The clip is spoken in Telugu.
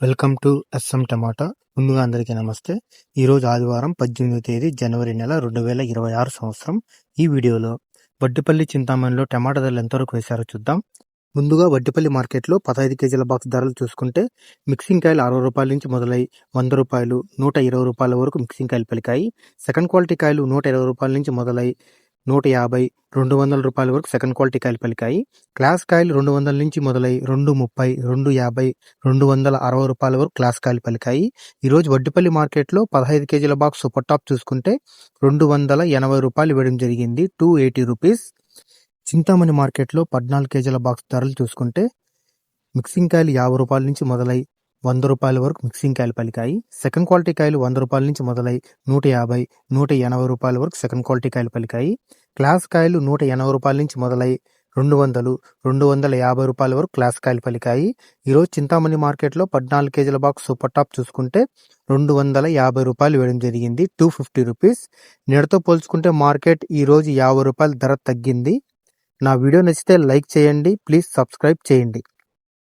వెల్కమ్ టు ఎస్ఎం టమాటా. ముందుగా అందరికీ నమస్తే. ఈరోజు ఆదివారం పద్దెనిమిదో తేదీ జనవరి నెల రెండు వేల ఇరవై ఆరు సంవత్సరం. ఈ వీడియోలో వడ్డిపల్లి చింతామణిలో టమాటా ధరలు ఎంతవరకు వేశారో చూద్దాం. ముందుగా వడ్డిపల్లి మార్కెట్లో పదహైదు కేజీల బాక్స్ ధరలు చూసుకుంటే మిక్సింగ్ కాయలు అరవై రూపాయల నుంచి మొదలై వంద రూపాయలు నూట ఇరవై రూపాయల వరకు మిక్సింగ్ కాయలు పలికాయి సెకండ్ క్వాలిటీ కాయలు నూట ఇరవై రూపాయల నుంచి మొదలై నూట యాభై రెండు వందల రూపాయల వరకు సెకండ్ క్వాలిటీ కాయలు పలికాయి. క్లాస్ కాయలు రెండు వందల నుంచి మొదలై రెండు ముప్పై రెండు యాభై రెండు వందల అరవై రూపాయల వరకు క్లాస్ కాయలు పలికాయి. ఈరోజు వడ్డిపల్లి మార్కెట్లో పదహైదు కేజీల బాక్స్ సూపర్ టాప్ చూసుకుంటే రెండు వందల ఎనభై రూపాయలు ఇవ్వడం జరిగింది. టూ ఎయిటీ రూపీస్ చింతామణి మార్కెట్లో పద్నాలుగు కేజీల బాక్స్ ధరలు చూసుకుంటే మిక్సింగ్ కాయలు యాభై రూపాయల నుంచి మొదలై వంద రూపాయల వరకు మిక్సింగ్ కాయలు పలికాయి. సెకండ్ క్వాలిటీ కాయలు వంద రూపాయల నుంచి మొదలై నూట యాభై నూట ఎనభై రూపాయల వరకు సెకండ్ క్వాలిటీ కాయలు పలికాయి. క్లాస్ కాయలు నూట ఎనభై రూపాయల నుంచి మొదలై రెండు వందలు రెండు వందల యాభై రూపాయల వరకు క్లాస్ కాయలు పలికాయి. ఈరోజు చింతామణి మార్కెట్లో పద్నాలుగు కేజీల బాక్స్ సూపర్ టాప్ చూసుకుంటే రెండు వందల యాభై రూపాయలు వేయడం జరిగింది టూ ఫిఫ్టీ రూపీస్. నేడుతో పోల్చుకుంటే మార్కెట్ ఈరోజు యాభై రూపాయల ధర తగ్గింది. నా వీడియో నచ్చితే లైక్ చేయండి ప్లీజ్ సబ్స్క్రైబ్ చేయండి.